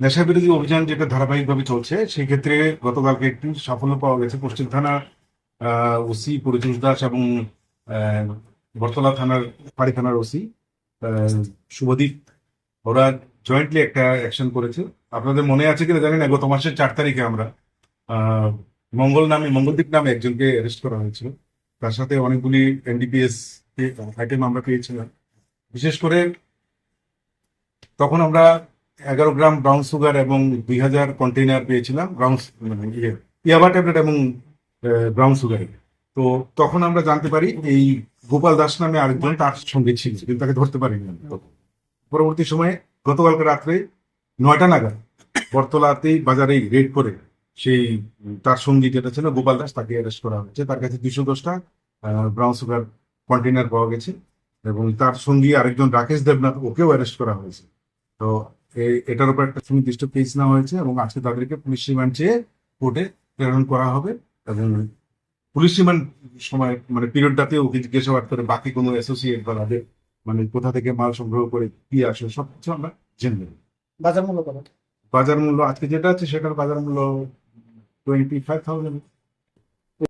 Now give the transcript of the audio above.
নেশা বিরোধী অভিযান যেটা ধারাবাহিকভাবে চলছে, সেই ক্ষেত্রে গতকালকে একটি সাফল্য পাওয়া গেছে পশ্চিম থানা ওসি পরিতোষ দাস এবং বরতলা থানার, পাড়ি থানার ওসি শুভদীপ ওরা জয়েন্টলি একটা অ্যাকশন করেছে। আপনাদের মনে আছে কিনা জানি না, গত মাসের চার তারিখে আমরা মঙ্গল নামে, মঙ্গলদীপ নামে একজনকে অ্যারেস্ট করা হয়েছিল। তার সাথে অনেকগুলি এনডিপিএস আইটেম আমরা পেয়েছিলাম। বিশেষ করে তখন আমরা এগারো গ্রাম ব্রাউন সুগার এবং দুই হাজার কন্টেনার পেয়েছিলাম ব্রাউন মানে ইয়ে ইয়াবা ট্যাবলেট এবং ব্রাউন সুগার তো তখন আমরা জানতে পারি এই গোপাল দাস নামে আরেকজন তার সঙ্গে ছিল, কিন্তু তাকে ধরতে পারিনি পরবর্তী সময়ে গতকালকে রাত্রে নয়টা নাগাদ বটতলাতেই বাজারেই রেড করে সেই, তার সঙ্গী যেটা ছিল গোপাল দাস, তাকে অ্যারেস্ট করা হয়েছে। তার কাছে দুশো দশটা ব্রাউন সুগার কন্টেনার পাওয়া গেছে এবং তার সঙ্গী আরেকজন রাকেশ দেবনাথ, ওকেও অ্যারেস্ট করা হয়েছে। তো এটার উপর একটা সুনির্দিষ্ট কেস নেওয়া হয়েছে এবং আজকে তাদেরকে পুলিশ রিমান্ড চেয়ে কোর্টে প্রেরণ করা হবে এবং পুলিশ রিমান্ড সময় মানে পিরিয়ডটাতেও জিজ্ঞাসাবাদ করে বাকি কোনো অ্যাসোসিয়েট বা তাদের মানে কোথা থেকে মাল সংগ্রহ করে কি আসে সব কিছু আমরা জেনে নেব। বাজার মূল্য বাজার মূল্য আজকে যেটা আছে সেটার বাজার মূল্য টোয়েন্টি ফাইভ থাউজেন্ড